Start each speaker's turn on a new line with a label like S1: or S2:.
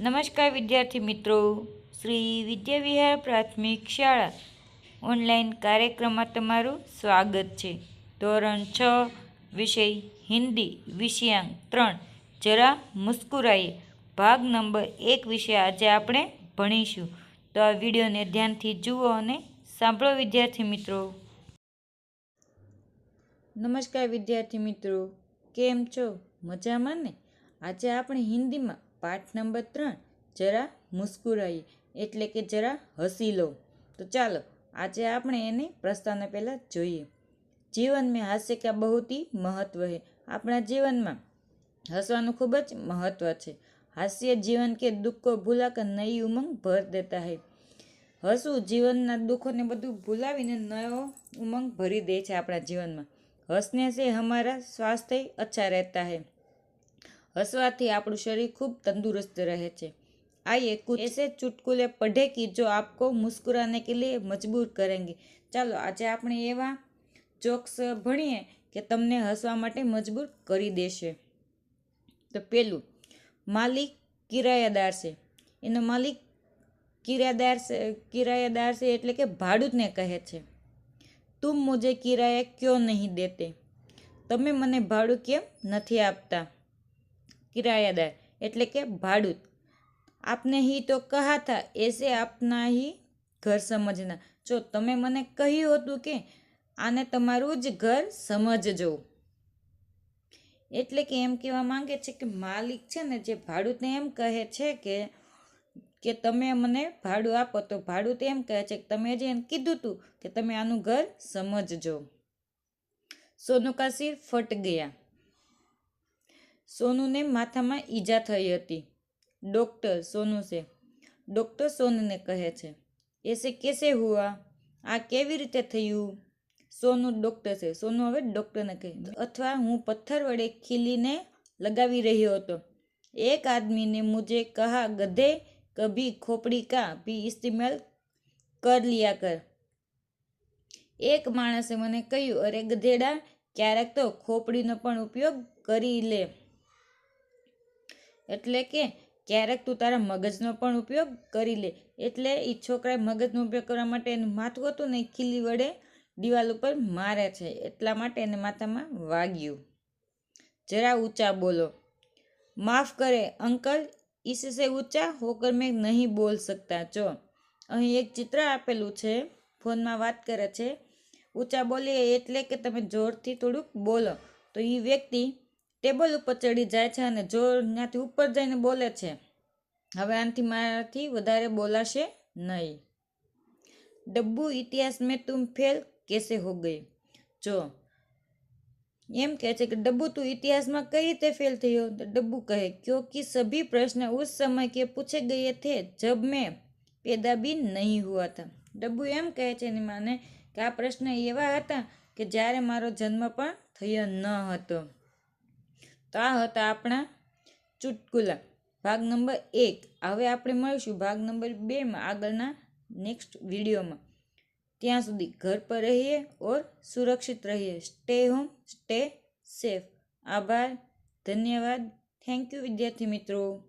S1: નમસ્કાર વિદ્યાર્થી મિત્રો. શ્રી વિદ્યાવિહાર પ્રાથમિક શાળા ઓનલાઈન કાર્યક્રમમાં તમારું સ્વાગત છે. ધોરણ છ, વિષય હિન્દી, વિષયાંક ત્રણ. જરા મુસ્કુરાઈએ. ભાગ નંબર એક વિશે આજે આપણે ભણીશું. તો આ વિડીયોને ધ્યાનથી જુઓ અને સાંભળો વિદ્યાર્થી મિત્રો. નમસ્કાર વિદ્યાર્થી મિત્રો. કેમ છો? મજામાં ને? આજે આપણે હિન્દીમાં પાઠ નંબર ત્રણ, જરા મુસ્કુરાઈએ એટલે કે જરા હસી લો. તો ચાલો, આજે આપણે એને પ્રસ્થાન પહેલાં જોઈએ. જીવન મેં હાસ્ય ક્યાં બહુથી મહત્વ હે. આપણા જીવનમાં હસવાનું ખૂબ જ મહત્વ છે. હાસ્ય જીવન કે દુઃખો ભૂલા કે નઈ ઉમંગ ભર દેતા હે. હસવું જીવનના દુઃખોને બધું ભૂલાવીને નવો ઉમંગ ભરી દે છે આપણા જીવનમાં. હસને સે હમારા સ્વાસ્થ્ય અચ્છા રહેતા હૈ. હસવાથી આપણું શરીર ખૂબ તંદુરસ્ત રહે છે. આઈએ કુછ એસે ચુટકુલે પઢે કે જો આપકો મુસ્કુરાને કે લીએ મજબૂર કરેંગે. ચાલો આજે આપણે એવા જોક્સ ભણીએ કે તમને હસવા માટે મજબૂર કરી દેશે. તો પહેલું માલિક કિરાયાદાર છે. એનો માલિક કિરાયાદાર કિરાયાદાર છે એટલે કે ભાડૂતને કહે છે. તું મુજે કિરાયા ક્યો નહીં દેતે? તમે મને ભાડું કેમ નથી આપતા? કિરાયાદાર એટલે કે ભાડૂત. આપને હી તો કહા થા એસે આપના હી ઘર સમજના. જો તમે મને કહ્યું હતું કે આને તમારું જ ઘર સમજજો. એટલે કે એમ કહેવા માંગે છે કે માલિક છે ને જે ભાડૂતને એમ કહે છે કે કે તમે મને ભાડું આપો, તો ભાડૂત એમ કહે છે કે તમે જે એમ કીધું હતું કે તમે આનું ઘર સમજજો. સોનુ ફટ ગયા. સોનુને માથામાં ઈજા થઈ હતી. ડૉક્ટર સોનુ છે. ડૉક્ટર સોનુને કહે છે એસે કેસે હુઆ? આ કેવી રીતે થયું? સોનું ડૉક્ટર છે. સોનું હવે ડૉક્ટરને કહે અથવા હું પથ્થર વડે ખીલીને લગાવી રહ્યો હતો. એક આદમીને મુજે કહા ગધે કભી ખોપડી કા ભી ઇસ્તેમાલ કર લિયા કર. એક માણસે મને કહ્યું, અરે ગધેડા, ક્યારેક તો ખોપડીનો પણ ઉપયોગ કરી લે. એટલે કે ક્યારેક તું તારા મગજનો પણ ઉપયોગ કરી લે. એટલે એ છોકરાએ મગજનો ઉપયોગ કરવા માટે એનું માથું હતું ને ખીલી વડે દિવાલ ઉપર મારે છે. એટલા માટે એને માથામાં વાગ્યું. જરા ઊંચા બોલો. માફ કરે, અંકલ. ઈસસે ઊંચા? હોકર મેં નહીં બોલ શકતા. જો, અહીં એક ચિત્ર આપેલું છે. ફોનમાં વાત કરે છે. ઊંચા બોલીએ એટલે કે તમે જોરથી થોડુંક બોલો. તો એ વ્યક્તિ ટેબલ ઉપર ચડી જાય છે અને જો ત્યાંથી ઉપર જઈને બોલે છે, હવે આનાથી મારાથી વધારે બોલાશે નહીં. ડબ્બુ ઇતિહાસ મેં તું ફેલ કેસે હો ગઈ? જો, એમ કહે છે કે ડબ્બુ તું ઇતિહાસમાં કઈ રીતે ફેલ થયો? ડબ્બુ કહે, ક્યોંકि સભી પ્રશ્ન ઉસ સમય કે પૂછે ગયે થે જબ મેં પેદા બી નહીં હુઆ થા. ડબ્બુ એમ કહે છે એની માને કે આ પ્રશ્ન એવા હતા કે જ્યારે મારો જન્મ પણ થયો ન હતો. તો આ હતા આપણા ચુટકુલા. ભાગ નંબર એક. હવે આપણે મળીશું ભાગ નંબર બેમાં આગળના નેક્સ્ટ વિડીયોમાં. ત્યાં સુધી ઘર પર રહીએ ઓર સુરક્ષિત રહીએ. સ્ટે હોમ સ્ટે સેફ આભાર, ધન્યવાદ. થેન્ક યુ વિદ્યાર્થી મિત્રો.